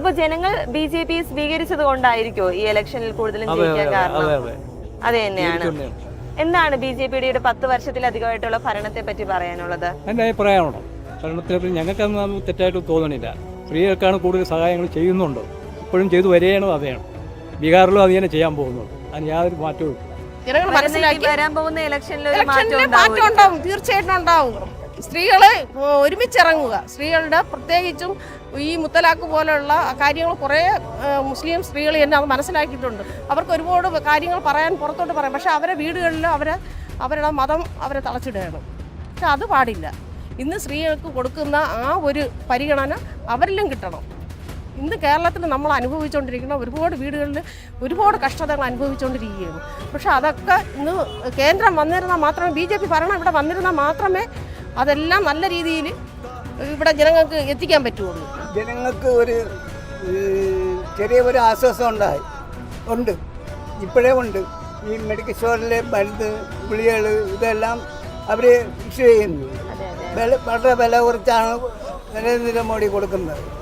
അതിപ്പോ ജനങ്ങൾ B J P സ്വീകരിച്ചത് കൊണ്ടായിരിക്കോ ഈ ഇലക്ഷനിൽ കൂടുതലും ജയിക്കാൻ കാരണം? അതെ തന്നെയാണ്. എന്താണ് ബി ജെ പിയുടെ ഒരു പത്ത് വർഷത്തിലധികമായിട്ടുള്ള ഭരണത്തെ പറ്റി പറയാനുള്ളത്? എന്റെ അഭിപ്രായമാണോ ഭരണത്തിനെ ഞങ്ങൾക്കൊന്നും അത് തെറ്റായിട്ട് തോന്നണില്ല. സ്ത്രീകൾക്കാണ് കൂടുതൽ സഹായങ്ങൾ ചെയ്യുന്നുണ്ട്? ഇപ്പോഴും ചെയ്തു വരികയാണോ അതെയാണ് ബീഹാറിലും അത് തന്നെ ചെയ്യാൻ പോകുന്നുണ്ട് അതിന് യാതൊരു മാറ്റവും ഇല്ല. ജനങ്ങൾ മനസ്സിലാക്കി വരാൻ പോകുന്ന ഇലക്ഷനിൽ ഒരു മാറ്റം ഉണ്ടാവും. തീർച്ചയായിട്ടും ഉണ്ടാവും. സ്ത്രീകൾ ഒരുമിച്ചിറങ്ങുക. സ്ത്രീകളുടെ പ്രത്യേകിച്ചും ഈ മുത്തലാഖ് പോലെയുള്ള കാര്യങ്ങൾ കുറേ മുസ്ലിം സ്ത്രീകൾ എന്നെ അത് മനസ്സിലാക്കിയിട്ടുണ്ട്. അവർക്ക് ഒരുപാട് കാര്യങ്ങൾ പറയാൻ പുറത്തോട്ട് പറയാം. പക്ഷേ അവരെ വീടുകളിൽ അവരെ അവരുടെ മതം അവരെ തളച്ചിടുകയാണ്. പക്ഷെ അത് പാടില്ല. ഇന്ന് സ്ത്രീകൾക്ക് കൊടുക്കുന്ന ആ ഒരു പരിഗണന അവരിലും കിട്ടണം. ഇന്ന് കേരളത്തിൽ നമ്മൾ അനുഭവിച്ചുകൊണ്ടിരിക്കുന്ന ഒരുപാട് വീടുകളിൽ ഒരുപാട് കഷ്ടതകൾ അനുഭവിച്ചുകൊണ്ടിരിക്കുകയാണ്. പക്ഷേ അതൊക്കെ ഇന്ന് കേന്ദ്രം വന്നിരുന്നാൽ മാത്രമേ ബി ഭരണം ഇവിടെ വന്നിരുന്നാൽ മാത്രമേ അതെല്ലാം നല്ല രീതിയിൽ ഇവിടെ ജനങ്ങൾക്ക് എത്തിക്കാൻ പറ്റുള്ളൂ. ജനങ്ങൾക്ക് ഒരു ചെറിയൊരു ചെറിയ ഒരു ആശ്വാസം ഉണ്ടായി. ഉണ്ട്. ഇപ്പോഴേ ഉണ്ട്. ഈ മെഡിക്കൽ സ്റ്റോറിലെ മരുന്ന് ഗുളികൾ ഇതെല്ലാം അവർ കൃഷി ചെയ്യുന്നു. വളരെ വില കുറച്ചാണ് നരേന്ദ്രമോദി കൊടുക്കുന്നത്.